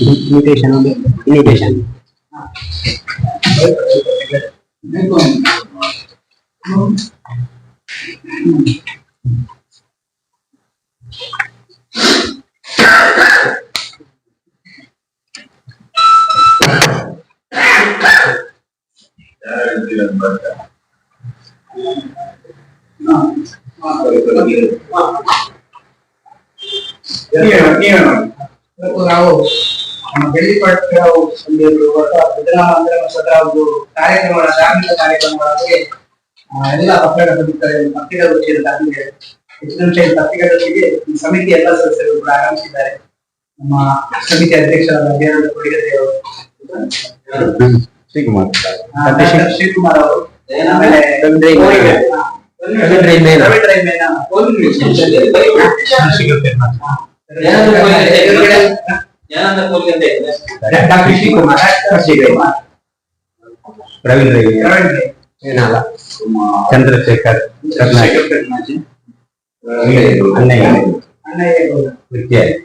Invitation invitation ಇವತ್ತು ನಾವು ನಮ್ಮ ಬೆಳ್ಳಿಪಟ್ಟ ಒಂದು ಭಜನಾ ಮಂದಿರ ಸದಾ ಒಂದು ಕಾರ್ಯಕ್ರಮ ಧಾರ್ಮಿಕ ಕಾರ್ಯಕ್ರಮಗಳಲ್ಲಿ ಆ, ಎಲ್ಲ ಪತ್ರಿಕಾ ದಾಖಲೆ ಹೆಚ್ಚಿನ ವಿಷಯ ಪತ್ರಿಕಾಗೋಷ್ಠಿಗೆ ಈ ಸಮಿತಿ ಎಲ್ಲ ಸದಸ್ಯರು ಕೂಡ ಆಗಮಿಸಿದ್ದಾರೆ. ನಮ್ಮ ಸಮಿತಿ ಅಧ್ಯಕ್ಷರಾದ ಅಭಿಯಾನದ ಕೊಡಿಗತೆ ಅವರು ಶ್ರೀಕುಮಾರ್. ಶ್ರೀಕುಮಾರ್ ಅವರು. ಆಮೇಲೆ ರವೀಂದ್ರ ಇಮೇನ. ಕೋಡಿಗೆ, ಆ, ರವೀಂದ್ರ ಇಮೇನ. ರವೀಂದ್ರ ಇಮೇನ. ಒಂದು ನಿಮಿಷ. ಡಾಕ್ಟರ್ ಶ್ರೀಕುಮಾರ್ ಡಾಕ್ಟರ್ ಶ್ರೀಕುಮಾರ್ ರವೀಂದ್ರ ರವೀಂದ್ರ ಏನಾಲ ಚಂದ್ರಶೇಖರ್ ಕರ್ನಾಟಕ ಅಣ್ಣಯ್ಯ ಅಣ್ಣಯ್ಯಗೌಡ ವಿದ್ಯಾರ್ಥಿ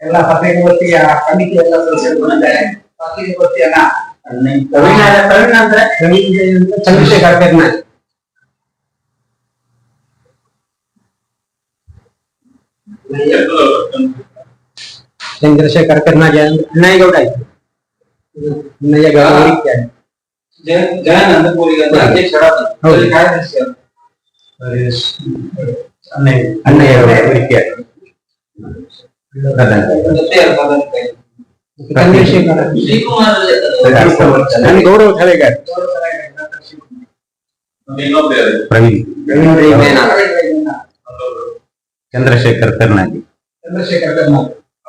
ಎಲ್ಲ ಪತ್ರಿಕಾಗೋಷ್ಠಿಯ ಕಮಿಟಿ ಎಲ್ಲ ಸದಸ್ಯರು ಬಂದಿದ್ದಾರೆ ಪತ್ರಿಕಾಗೋಷ್ಠಿಯನ್ನ ಪ್ರವೀಣ ಪ್ರವೀಣ ಅಂದ್ರೆ ಚಂದ್ರಶೇಖರ್ ಕರ್ನಾಟಕ ಚಂದ್ರಶೇಖರ್ ಕರ್ನಾಟಕ ಅಣ್ಣಯ್ಯಗೌಡ ಆಯ್ತು ಅಣ್ಣಯ್ಯಗೌಡ ವಿದ್ಯಾರ್ಥಿ ಜನಾನಂದ ಕೋಲಿಗ ಹೌದು. ಕಾರ್ಯದರ್ಶಿ ಅವರು. ಅಣ್ಣಯ್ಯಗೌಡ ವಿದ್ಯಾರ್ಥಿ ಪ್ರಧಾನ. ಚಂದ್ರಶೇಖರ್ ನನ್ನ ಗೌರವ ಸಲಹೆಗಾರ ಪ್ರವೀಣ್ ರವೀಂದ್ರ ಇಮೇನ. ಚಂದ್ರಶೇಖರ್ ಕರ್ನಾಟಕ ಚಂದ್ರಶೇಖರ್ ಕರ್ನಾಟಕ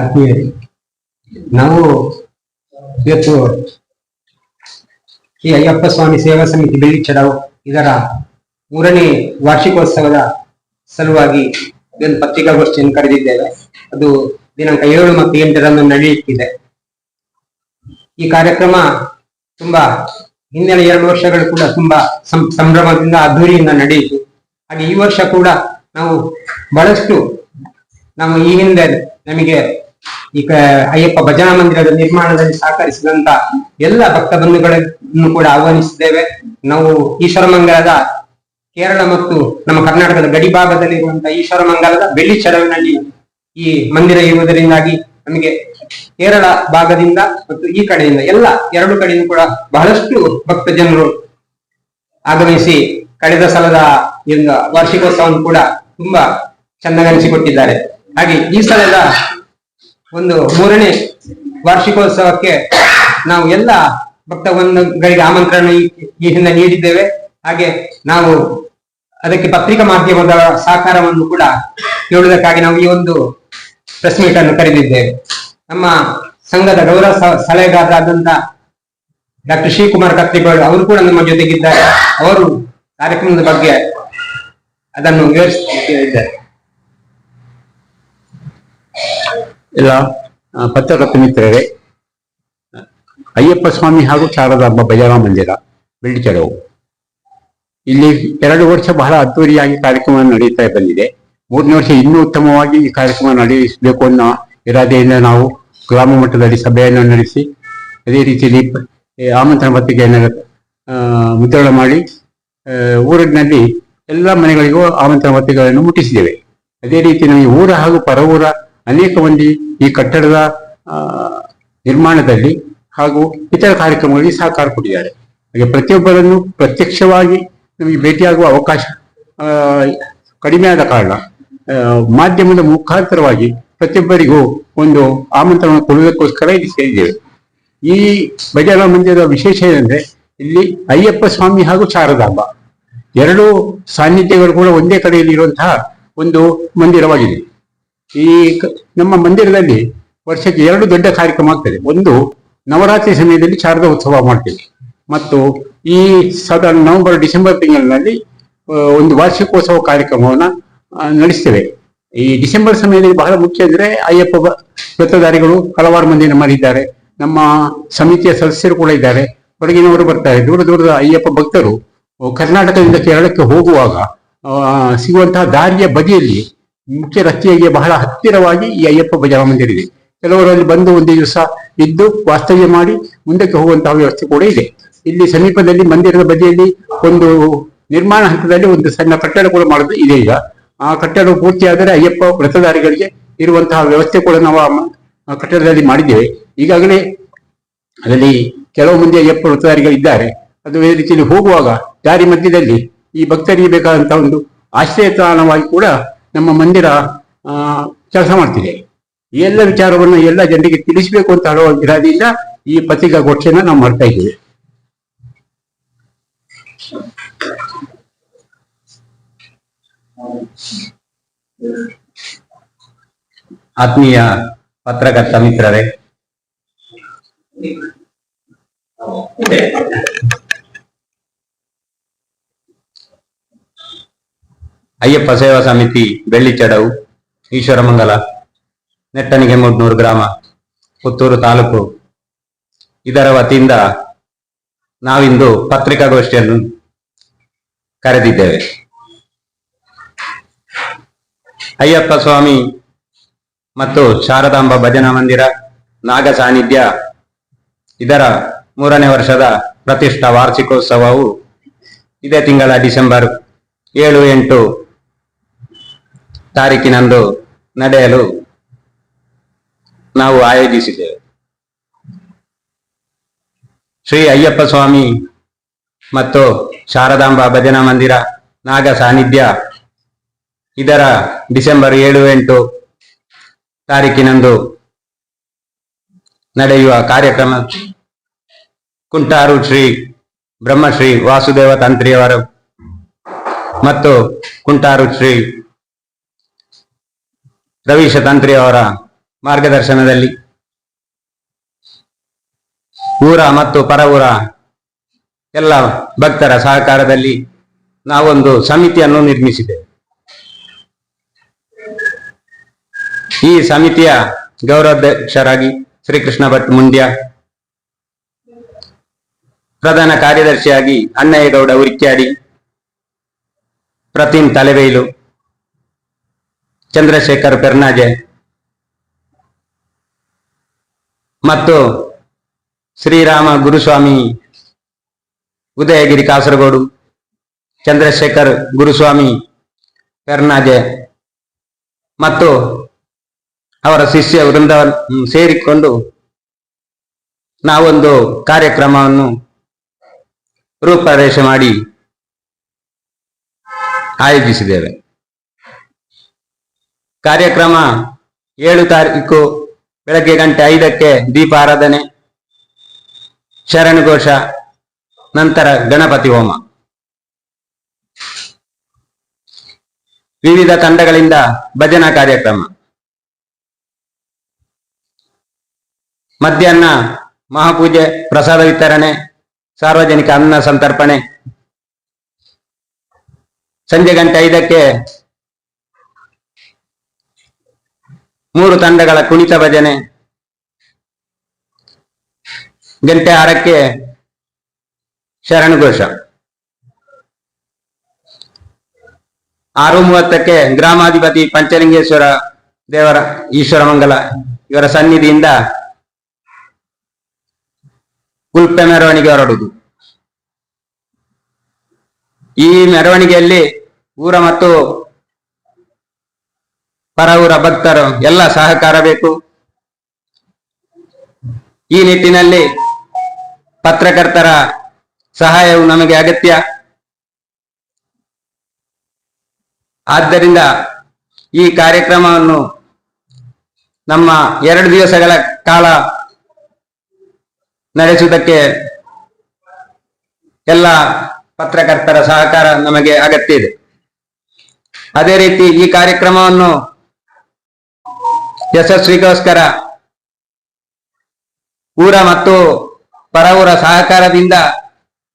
ಆತ್ಮೀಯರೇ ನಾವು ಇವತ್ತು ಶ್ರೀ ಅಯ್ಯಪ್ಪ ಸ್ವಾಮಿ ಸೇವಾ ಸಮಿತಿ ಬೆಳ್ಳಿ ಚಡಾವ್ ಇದರ ಮೂರನೇ ವಾರ್ಷಿಕೋತ್ಸವದ ಸಲುವಾಗಿ ಇದೊಂದು ಪತ್ರಿಕಾಗೋಷ್ಠಿಯನ್ನು ಕರೆದಿದ್ದೇವೆ. ಅದು ದಿನಾಂಕ ಏಳು ಮತ್ತು ಎಂಟರಂದು ನಡೆಯುತ್ತಿದೆ. ಈ ಕಾರ್ಯಕ್ರಮ ತುಂಬಾ ಹಿಂದಿನ ಎರಡು ವರ್ಷಗಳು ಕೂಡ ತುಂಬಾ ಸಂಭ್ರಮದಿಂದ ಅದ್ದೂರಿಯಿಂದ ನಡೆಯಿತು. ಹಾಗೆ ಈ ವರ್ಷ ಕೂಡ ನಾವು ಬಹಳಷ್ಟು ನಾವು ಈ ಹಿಂದೆ ನಮಗೆ ಈ ಅಯ್ಯಪ್ಪ ಭಜನಾ ಮಂದಿರದ ನಿರ್ಮಾಣದಲ್ಲಿ ಸಹಕರಿಸಿದಂತ ಎಲ್ಲ ಭಕ್ತ ಬಂಧುಗಳನ್ನು ಕೂಡ ಆಹ್ವಾನಿಸಿದ್ದೇವೆ. ನಾವು ಈಶ್ವರಮಂಗಲದ ಕೇರಳ ಮತ್ತು ನಮ್ಮ ಕರ್ನಾಟಕದ ಗಡಿ ಭಾಗದಲ್ಲಿ ಇರುವಂತಹ ಈಶ್ವರ ಮಂಗಲದ ಬೆಳ್ಳಿ ಚರವಿನಲ್ಲಿ ಈ ಮಂದಿರ ಇರುವುದರಿಂದಾಗಿ ನಮಗೆ ಕೇರಳ ಭಾಗದಿಂದ ಮತ್ತು ಈ ಕಡೆಯಿಂದ ಎಲ್ಲ ಎರಡು ಕಡೆಯಿಂದ ಕೂಡ ಬಹಳಷ್ಟು ಭಕ್ತ ಜನರು ಆಗಮಿಸಿ ಕಳೆದ ಸಲದ ವಾರ್ಷಿಕೋತ್ಸವವನ್ನು ಕೂಡ ತುಂಬಾ ಚೆನ್ನಾಗನಿಸಿಕೊಟ್ಟಿದ್ದಾರೆ ಹಾಗೆ ಈ ಸಲದ ಒಂದು ಮೂರನೇ ವಾರ್ಷಿಕೋತ್ಸವಕ್ಕೆ ನಾವು ಎಲ್ಲ ಭಕ್ತ ಬಂಧುಗಳಿಗೆ ಆಮಂತ್ರಣ ಈ ಹಿಂದೆ ನೀಡಿದ್ದೇವೆ. ಹಾಗೆ ನಾವು ಅದಕ್ಕೆ ಪತ್ರಿಕಾ ಮಾಧ್ಯಮದ ಸಹಕಾರವನ್ನು ಕೂಡ ಕೇಳುವುದಕ್ಕಾಗಿ ನಾವು ಈ ಒಂದು ಪ್ರೆಸ್ ಮೀಟ್ ಅನ್ನು ಕರೆದಿದ್ದೇವೆ. ನಮ್ಮ ಸಂಘದ ಗೌರವ ಸಲಹೆಗಾರರಾದಂತ ಡಾಕ್ಟರ್ ಶಿವಕುಮಾರ್ ಕತ್ರಿಗೋಳ್ ಅವರು ಕೂಡ ನಮ್ಮ ಜೊತೆಗಿದ್ದಾರೆ. ಅವರು ಕಾರ್ಯಕ್ರಮದ ಬಗ್ಗೆ ಅದನ್ನು ವಿವರಿಸುತ್ತಿದ್ದಾರೆ ಎಲ್ಲ ಪತ್ರಕರ್ತ ಮಿತ್ರರೇ, ಅಯ್ಯಪ್ಪ ಸ್ವಾಮಿ ಹಾಗೂ ಶಾರದಾಂಬ ಭಜನಾ ಮಂದಿರ ಬೆಳ್ಳಿಚೆರವು ಇಲ್ಲಿ ಎರಡು ವರ್ಷ ಬಹಳ ಅದ್ದೂರಿಯಾಗಿ ಕಾರ್ಯಕ್ರಮ ನಡೆಯುತ್ತಾ ಬಂದಿದೆ. ಮೂರನೇ ವರ್ಷ ಇನ್ನೂ ಉತ್ತಮವಾಗಿ ಈ ಕಾರ್ಯಕ್ರಮ ನಡೆಸಬೇಕು ಅನ್ನೋ ಇರಾದೆಯಿಂದ ನಾವು ಗ್ರಾಮ ಮಟ್ಟದಲ್ಲಿ ಸಭೆಯನ್ನು ನಡೆಸಿ, ಅದೇ ರೀತಿಯಲ್ಲಿ ಆಮಂತ್ರಣ ಪತ್ರಿಕೆಯನ್ನು ಮುದ್ರಣ ಮಾಡಿ ಊರಿನಲ್ಲಿ ಎಲ್ಲ ಮನೆಗಳಿಗೂ ಆಮಂತ್ರಣ ಪತ್ರಿಕೆಗಳನ್ನು ಮುಟ್ಟಿಸಿದ್ದೇವೆ. ಅದೇ ರೀತಿ ನಮಗೆ ಊರ ಹಾಗೂ ಪರವೂರ ಅನೇಕ ಮಂದಿ ಈ ಕಟ್ಟಡದ ನಿರ್ಮಾಣದಲ್ಲಿ ಹಾಗೂ ಇತರ ಕಾರ್ಯಕ್ರಮಗಳಿಗೆ ಸಹಕಾರ ಕೊಟ್ಟಿದ್ದಾರೆ. ಹಾಗೆ ಪ್ರತಿಯೊಬ್ಬರನ್ನು ಪ್ರತ್ಯಕ್ಷವಾಗಿ ನಮಗೆ ಭೇಟಿಯಾಗುವ ಅವಕಾಶ ಕಡಿಮೆ ಆದ ಕಾರಣ ಮಾಧ್ಯಮದ ಮುಖಾಂತರವಾಗಿ ಪ್ರತಿಯೊಬ್ಬರಿಗೂ ಒಂದು ಆಮಂತ್ರಣ ಕೊಡುವುದಕ್ಕೋಸ್ಕರ ಇಲ್ಲಿ ಸೇರಿದ್ದೇವೆ. ಈ ಬಜಾರ ಮಂದಿರದ ವಿಶೇಷ ಏನಂದ್ರೆ, ಇಲ್ಲಿ ಅಯ್ಯಪ್ಪ ಸ್ವಾಮಿ ಹಾಗೂ ಶಾರದಾಂಬ, ಎರಡು ಸಾನ್ನಿಧ್ಯಗಳು ಕೂಡ ಒಂದೇ ಕಡೆಯಲ್ಲಿ ಇರುವಂತಹ ಒಂದು ಮಂದಿರವಾಗಿದೆ. ಈ ನಮ್ಮ ಮಂದಿರದಲ್ಲಿ ವರ್ಷಕ್ಕೆ ಎರಡು ದೊಡ್ಡ ಕಾರ್ಯಕ್ರಮ ಆಗ್ತದೆ. ಒಂದು ನವರಾತ್ರಿ ಸಮಯದಲ್ಲಿ ಶಾರದಾ ಉತ್ಸವ ಮಾಡ್ತೇವೆ. ಮತ್ತು ಈ ಸಾಧಾರಣ ನವೆಂಬರ್, ಡಿಸೆಂಬರ್ ತಿಂಗಳಿನಲ್ಲಿ ಒಂದು ವಾರ್ಷಿಕೋತ್ಸವ ಕಾರ್ಯಕ್ರಮವನ್ನ ನಡೆಸ್ತೇವೆ. ಈ ಡಿಸೆಂಬರ್ ಸಮಯದಲ್ಲಿ ಬಹಳ ಮುಖ್ಯ ಅಂದ್ರೆ ಅಯ್ಯಪ್ಪ ವೃತ್ತಧಾರಿಗಳು ಹಲವಾರು ಮಂದಿ ನಮ್ಮಲ್ಲಿದ್ದಾರೆ. ನಮ್ಮ ಸಮಿತಿಯ ಸದಸ್ಯರು ಕೂಡ ಇದ್ದಾರೆ. ಹೊರಗಿನವರು ಬರ್ತಾರೆ ದೂರ ದೂರದ ಅಯ್ಯಪ್ಪ ಭಕ್ತರು ಕರ್ನಾಟಕದಿಂದ ಕೇರಳಕ್ಕೆ ಹೋಗುವಾಗ ಸಿಗುವಂತಹ ದಾರಿಯ ಬದಿಯಲ್ಲಿ ಮುಖ್ಯ ರಸ್ತೆಗೆ ಬಹಳ ಹತ್ತಿರವಾಗಿ ಈ ಅಯ್ಯಪ್ಪ ಭಜನಾ ಮಂದಿರ ಇದೆ ಕೆಲವರು ಅಲ್ಲಿ ಬಂದು ಒಂದು ದಿವಸ ಇದ್ದು ವಾಸ್ತವ್ಯ ಮಾಡಿ ಮುಂದಕ್ಕೆ ಹೋಗುವಂತಹ ವ್ಯವಸ್ಥೆ ಕೂಡ ಇದೆ. ಇಲ್ಲಿ ಸಮೀಪದಲ್ಲಿ ಮಂದಿರದ ಬದಿಯಲ್ಲಿ ಒಂದು ನಿರ್ಮಾಣ ಹಂತದಲ್ಲಿ ಒಂದು ಸಣ್ಣ ಕಟ್ಟಡ ಕೂಡ ಮಾಡೋದು ಇದೆ ಈಗ. ಆ ಕಟ್ಟಡ ಪೂರ್ತಿಯಾದರೆ ಅಯ್ಯಪ್ಪ ವ್ರತಧಾರಿಗಳಿಗೆ ಇರುವಂತಹ ವ್ಯವಸ್ಥೆ ಕೂಡ ನಾವು ಆ ಕಟ್ಟಡದಲ್ಲಿ ಮಾಡಿದ್ದೇವೆ. ಈಗಾಗಲೇ ಅದರಲ್ಲಿ ಕೆಲವು ಮಂದಿ ಅಯ್ಯಪ್ಪ ವ್ರತಧಾರಿಗಳಿದ್ದಾರೆ ಅದು ಈ ರೀತಿಯಲ್ಲಿ ಹೋಗುವಾಗ ದಾರಿ ಮಧ್ಯದಲ್ಲಿ ಈ ಭಕ್ತರಿಗೆ ಬೇಕಾದಂತಹ ಒಂದು ಆಶ್ರಯ ತಾಣವಾಗಿ ಕೂಡ ನಮ್ಮ ಮಂದಿರ ಕೆಲಸ ಮಾಡ್ತಿದೆ. ಎಲ್ಲ ವಿಚಾರವನ್ನು ಎಲ್ಲ ಜನರಿಗೆ ತಿಳಿಸಬೇಕು ಅಂತ ಹೇಳುವ ಗಿರಾದಿಂದ ಈ ಪತ್ರಿಕಾಗೋಷ್ಠಿಯನ್ನ ನಾವು ಮಾಡ್ತಾ ಇದ್ದೇವೆ. ಆತ್ಮೀಯ ಪತ್ರಕರ್ತ ಮಿತ್ರರೇ. ಅಯ್ಯಪ್ಪ ಸೇವಾ ಸಮಿತಿ ಬೆಳ್ಳಿಚಡವು ಈಶ್ವರಮಂಗಲ ನೆಟ್ಟನಿಗೆ ಮೂಡ್ನೂರು ಗ್ರಾಮ, ಪುತ್ತೂರು ತಾಲೂಕು. ಇದರ ವತಿಯಿಂದ ನಾವಿಂದು ಪತ್ರಿಕಾಗೋಷ್ಠಿಯನ್ನು ಕರೆದಿದ್ದೇವೆ. ಅಯ್ಯಪ್ಪ ಸ್ವಾಮಿ ಮತ್ತು ಶಾರದಾಂಬ ಭಜನಾ ಮಂದಿರ, ನಾಗ ಸಾನ್ನಿಧ್ಯ, ಇದರ ಮೂರನೇ ವರ್ಷದ ಪ್ರತಿಷ್ಠಾ ವಾರ್ಷಿಕೋತ್ಸವವು ಇದೇ ತಿಂಗಳ ಡಿಸೆಂಬರ್ ಏಳು ಎಂಟು ತಾರೀಕಿನಂದು ನಡೆಯಲು ನಾವು ಆಯೋಜಿಸಿದ್ದೇವೆ. ಶ್ರೀ ಅಯ್ಯಪ್ಪ ಸ್ವಾಮಿ ಮತ್ತು ಶಾರದಾಂಬಾ ಭಜನಾ ಮಂದಿರ ನಾಗ ಸಾನ್ನಿಧ್ಯ ಇದರ ಡಿಸೆಂಬರ್ ಏಳು ಎಂಟು ತಾರೀಕಿನಂದು ನಡೆಯುವ ಕಾರ್ಯಕ್ರಮ. ಕುಂಟಾರು ಶ್ರೀ ಬ್ರಹ್ಮಶ್ರೀ ವಾಸುದೇವ ತಂತ್ರಿಯವರು ಮತ್ತು ಕುಂಟಾರು ಶ್ರೀ ರವೀಶ ತಂತ್ರಿಯವರ ಮಾರ್ಗದರ್ಶನದಲ್ಲಿ. ಊರ ಮತ್ತು ಪರವೂರ ಎಲ್ಲ ಭಕ್ತರ ಸಹಕಾರದಲ್ಲಿ ನಾವೊಂದು ಸಮಿತಿಯನ್ನು ನಿರ್ಮಿಸಿದೆ ಈ ಸಮಿತಿಯ ಗೌರವಾಧ್ಯಕ್ಷರಾಗಿ ಶ್ರೀಕೃಷ್ಣ ಭಟ್ ಮುಂಡ್ಯ, ಪ್ರಧಾನ ಕಾರ್ಯದರ್ಶಿಯಾಗಿ ಅಣ್ಣಯ್ಯಗೌಡ ಉರಿಕ್ಯಾಡಿ ಪ್ರತಿಮ್ ತಲೆಬೈಲು ಚಂದ್ರಶೇಖರ್ ಪೆರ್ನಾಜೆ. ಮತ್ತು ಶ್ರೀರಾಮ ಗುರುಸ್ವಾಮಿ, ಉದಯಗಿರಿ ಕಾಸರಗೋಡು, ಚಂದ್ರಶೇಖರ್ ಗುರುಸ್ವಾಮಿ ಪೆರ್ನಾಜೆ. ಮತ್ತು ಅವರ ಶಿಷ್ಯ ವೃಂದ ಸೇರಿಕೊಂಡು ನಾವೊಂದು ಕಾರ್ಯಕ್ರಮವನ್ನು ರೂಪರೇಷೆ ಮಾಡಿ ಆಯೋಜಿಸಿದ್ದೇವೆ. ಕಾರ್ಯಕ್ರಮ ಏಳು ತಾರೀಕು ಬೆಳಗ್ಗೆ ಗಂಟೆ ಐದಕ್ಕೆ ದೀಪ ಆರಾಧನೆ ಶರಣಘೋಷ, ನಂತರ ಗಣಪತಿ ಹೋಮ. ವಿವಿಧ ತಂಡಗಳಿಂದ ಭಜನಾ ಕಾರ್ಯಕ್ರಮ. ಮಧ್ಯಾಹ್ನ ಮಹಾಪೂಜೆ, ಪ್ರಸಾದ ವಿತರಣೆ, ಸಾರ್ವಜನಿಕ ಅನ್ನ ಸಂತರ್ಪಣೆ. ಸಂಜೆ ಗಂಟೆ ಐದಕ್ಕೆ ಮೂರು ತಂಡಗಳ ಕುಣಿತ ಭಜನೆ. ಗಂಟೆ ಆರಕ್ಕೆ ಶರಣಘೋಷ. ಆರು ಮೂವತ್ತಕ್ಕೆ ಗ್ರಾಮಾಧಿಪತಿ ಪಂಚಲಿಂಗೇಶ್ವರ ದೇವರ ಈಶ್ವರ ಮಂಗಲ ಇವರ ಸನ್ನಿಧಿಯಿಂದ ಕುಲ್ಪೆ ಮೆರವಣಿಗೆ ಹೊರಡುವುದು. ಈ ಮೆರವಣಿಗೆಯಲ್ಲಿ ಊರ ಮತ್ತು ಪರ ಊರ ಭಕ್ತರು, ಎಲ್ಲ ಸಹಕಾರ ಬೇಕು. ಈ ನಿಟ್ಟಿನಲ್ಲಿ ಪತ್ರಕರ್ತರ ಸಹಾಯವು ನಮಗೆ ಅಗತ್ಯ. ಆದ್ದರಿಂದ ಈ ಕಾರ್ಯಕ್ರಮವನ್ನು ನಮ್ಮ ಎರಡು ದಿವಸಗಳ ಕಾಲ ನಡೆಸುವುದಕ್ಕೆ ಎಲ್ಲ ಪತ್ರಕರ್ತರ ಸಹಕಾರ ನಮಗೆ ಅಗತ್ಯ ಇದೆ. ಅದೇ ರೀತಿ ಈ ಕಾರ್ಯಕ್ರಮವನ್ನು ಯಶಸ್ವಿಗೋಸ್ಕರ ಊರ ಮತ್ತು ಪರ ಊರ ಸಹಕಾರದಿಂದ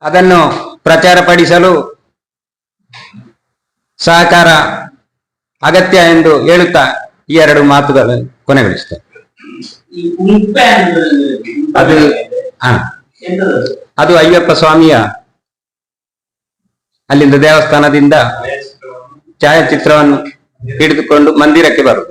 ಅದನ್ನು ಪ್ರಚಾರಪಡಿಸಲು ಸಹಕಾರ ಅಗತ್ಯ ಎಂದು ಹೇಳುತ್ತಾ ಈ ಎರಡು ಮಾತುಗಳನ್ನು ಕೊನೆಗೊಳಿಸುತ್ತೆ ಅದು ಅದು ಅಯ್ಯಪ್ಪ ಸ್ವಾಮಿಯ ಅಲ್ಲಿಂದ ದೇವಸ್ಥಾನದಿಂದ ಛಾಯಾಚಿತ್ರವನ್ನು ಹಿಡಿದುಕೊಂಡು ಮಂದಿರಕ್ಕೆ ಬರುದು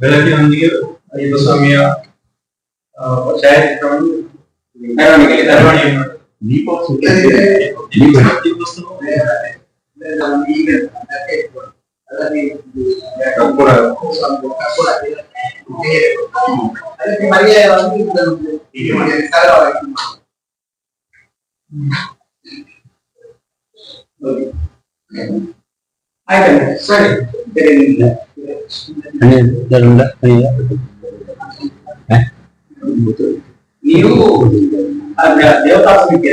ಬೆಳಕಿನೊಂದಿಗೆ ಅಯ್ಯಪ್ಪ ಸ್ವಾಮಿಯ ಆ, ಛಾಯಾಚಿತ್ರವನ್ನು ಮೆರವಣಿಗೆ ಮೆರವಣಿಗೆ ಮಾಡಿ. ಕರ್ಪೂರ. ಅದಕ್ಕೆ ಪರ್ಯಾಯವಾಗಿ ಇದನ್ನು ಹೀಗೆ ಮಾಡಿ ಸರಳವಾಗಿ ಮಾಡಿ. ಆಯ್ತಲ್ಲ ಸರಿ ಬೇರೆ ಏನಿಲ್ಲ. ನೀವು ಅದ ದೇವತಾ ಸಮಿತಿ